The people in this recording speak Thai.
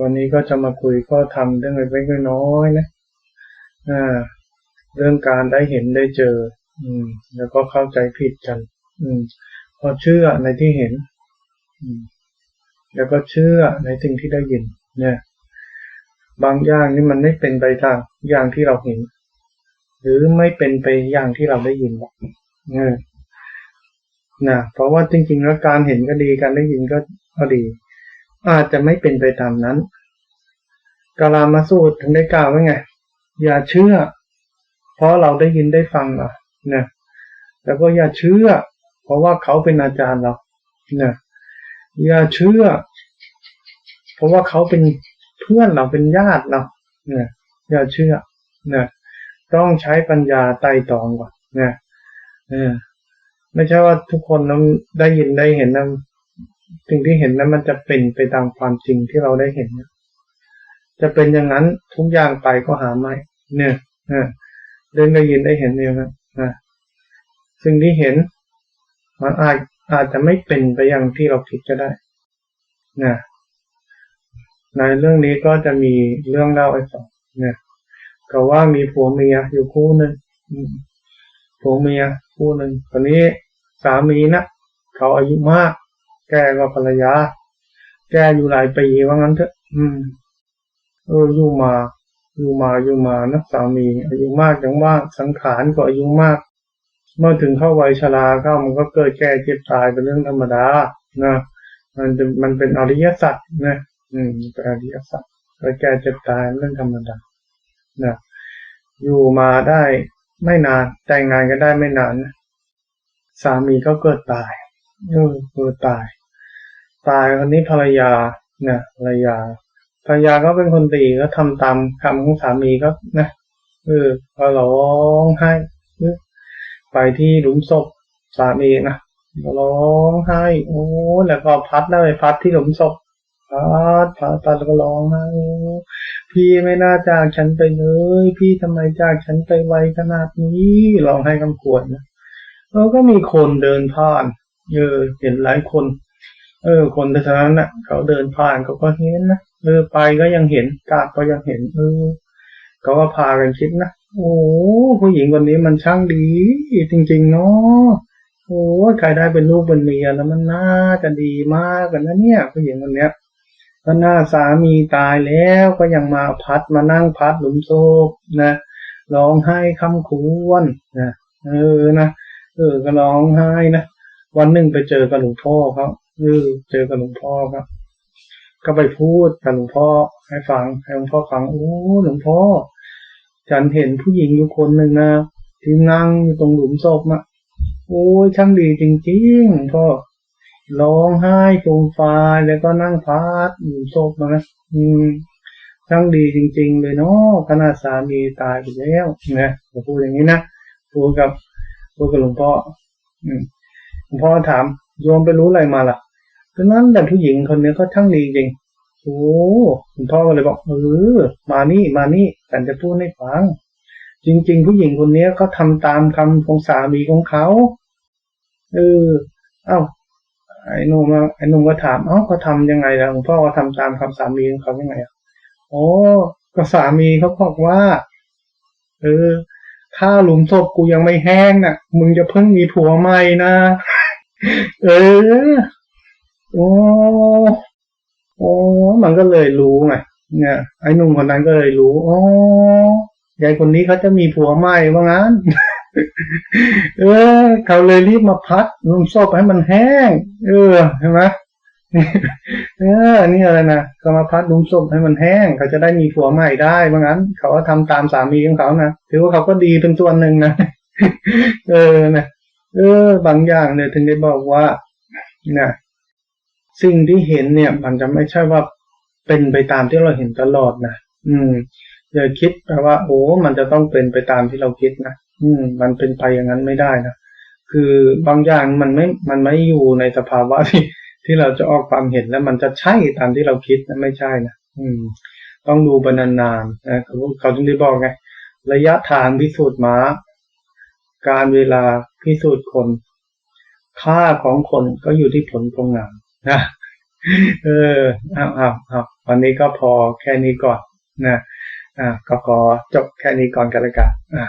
วันนี้ก็จะมาคุยก็ทำเรื่องเล็กๆน้อยๆนะเรื่องการได้เห็นได้เจอ อืม แล้วก็เข้าใจผิดกัน อืม พอเชื่อในที่เห็น อืม แล้วก็เชื่อในสิ่งที่ได้ยิน เนี่ย บางอย่างนี่มันไม่เป็นไปตามอย่างที่เราเห็น หรือไม่เป็นไปอย่างที่เราได้ยินหรอกเนี่ยนะเพราะว่าจริงๆแล้วการเห็นก็ดีการได้ยินก็ก็ดี อาจจะไม่เป็นไปตามนั้นกาลามาสูตรถึงได้กล่าวไว้ไง อย่าเชื่อ เพราะเราได้ยินได้ฟังอะนะแล้วก็อย่าเชื่อ เพราะว่าเขาเป็นอาจารย์เรานะอย่าเชื่อ เพราะว่าเขาเป็นเพื่อนเราเป็นญาติเราเนี่ยอย่าเชื่อเนี่ยต้องใช้ปัญญาไต่ตองก่อนเนี่ยเออไม่ใช่ว่าทุกคนนั้นได้ยินได้เห็นนะ สิ่งที่เห็นนั้นมันจะเป็นไปตามความจริงที่เราได้เห็น จะเป็นอย่างนั้นทุกอย่างไปก็หาไม่ เนี่ยเรื่องได้ยินได้เห็นเนี่ยนะสิ่งที่เห็น มันอาจอาจจะไม่เป็นไปอย่างที่เราคิดก็ได้นะในเรื่องนี้ก็จะมีเรื่องเล่าไอ้สองเนี่ยก็ว่ามีผัวเมียอยู่คู่หนึ่งผัวเมียคู่หนึ่งตอนนี้สามีนะเขาอายุมาก แกก็ภรรยา แกอยู่หลายปีว่างั้นเถอะ อืม เอออยู่มา อยู่มาอยู่มานะสามีอายุมากจังว่าสังขารก็อายุมาก เมื่อถึงเข้าวัยชราเข้ามันก็เกิดแก่เจ็บตายเป็นเรื่องธรรมดานะมันมันเป็นอริยสัจนะอืมเป็นอริยสัจเกิดแก่เจ็บตายเรื่องธรรมดานะอยู่มาได้ไม่นานแต่งงานกันได้ไม่นานสามีก็เกิดตาย เออเกิดตาย ตายคนนี้ภรรยาเนี่ยภรรยา ภรรยาก็เป็นคนดีก็ทำตามคำของสามีก็นะเออพอร้องไห้ไปที่หลุมศพสามีนะร้องไห้โอ้แล้วก็พัดได้ไปพัดที่หลุมศพพัดพัดพัดแล้วก็ร้องไห้พี่ไม่น่าจากฉันไปเลย พี่ทำไมจากฉันไปไวขนาดนี้ร้องไห้คำขวดนะแล้วก็มีคนเดินผ่าน เออเห็นหลายคน เออ คนแต่นั้นน่ะ เขาเดินผ่านเขาก็เห็นนะเออไปก็ยังเห็นกาก็ยังเห็น เออเขาก็พากันคิดนะโอ้ผู้หญิงคนนี้มันช่างดี จริง ๆ เนาะโอ้ใครได้เป็นลูกเป็นเมียแล้วมันน่าจะดีมากกันนะเนี่ย ผู้หญิงคนเนี้ยก็หน้าสามีตายแล้วก็ยังมาพัดมานั่งพัดหลุมโซกนะร้องไห้คำควรนะเออนะเออก็ร้องไห้นะ วันหนึ่งไปเจอกับหลวงพ่อเขาเออเจอกับหลวงพ่อครับ ก็ไปพูดกับหลวงพ่อให้ฟังให้หลวงพ่อฟังโอ้หลวงพ่อ ฉันเห็นผู้หญิงอยู่คนหนึ่งนะที่นั่งอยู่ตรงหลุมศพอะโอ้ยช่างดีจริงๆหลวงพ่อร้องไห้โงฟาแล้วก็นั่งพัดหลุมศพนะอืมช่างดีจริง ๆ เลยเนาะขนาดสามีตายไปแล้วนะผมพูดอย่างนี้นะพูดกับพูดกับหลวงพ่ออืม งพ่อถามโยมไปรู้อะไรมาล่ะดังนั้นแต่ผู้หญิงคนนี้ก็ช่างดีจริงโอ้คุณพ่อก็เลยบอกเออมานี่มานี่ฉันจะพูดให้ฟัง จริง ๆ ผู้หญิงคนนี้เขาทาตามคำของสามีของเขาเออเอ้าไอ้นุ่มไอ้นุ่มก็ถามเอ้าเขาทายังไงล่ะหลวงพ่อเขาทาตามคำสามีของเขายังไงอะโอ้ก็สามีเขาบอกว่า เออถ้าหลุมศพกูยังไม่แห้งน่ะ มึงจะเพิ่งมีผัวใหม่นะ เออ โอ้โอ้มันก็เลยรู้ไงเนี่ยไอ้หนุ่มคนนั้นก็เลยรู้ อ๋อยายคนนี้เขาจะมีผัวใหม่ว่างั้น เออ เขาเลยรีบมาพัดนุ่มศพให้มันแห้ง เออใช่ไหมเออ นี่อะไรนะก็มาพัดนุ่มศพให้มันแห้ง เขาจะได้มีผัวใหม่ได้ว่างั้น เขาก็ทำตามสามีของเขานะถือว่าเขาก็ดีเป็นส่วนหนึ่งนะ เออนะ เออ บางอย่างเนี่ยถึงได้บอกว่านะสิ่งที่เห็นเนี่ย มันจะไม่ใช่ว่าเป็นไปตามที่เราเห็นตลอดนะอืมอย่าคิดแปลว่า โอ้ มันจะต้องเป็นไปตามที่เราคิดนะอืม มันเป็นไปอย่างนั้นไม่ได้นะคือบางอย่างมันไม่ มันไม่อยู่ในสภาวะที่ที่เราจะออกความเห็นแล้ว มันจะใช่ตามที่เราคิดนะไม่ใช่นะอืม ต้องดูบรรนานๆนะเขาเขาจึงได้บอกไงระยะทางพิสูจน์มาการเวลา พิสูจน์คน ค่าของคนก็อยู่ที่ผลของงานนะเออเอาเอาเอาวันนี้ก็พอแค่นี้ก่อนนะอ่าก็ขอจบแค่นี้ก่อนกันละกันอ่า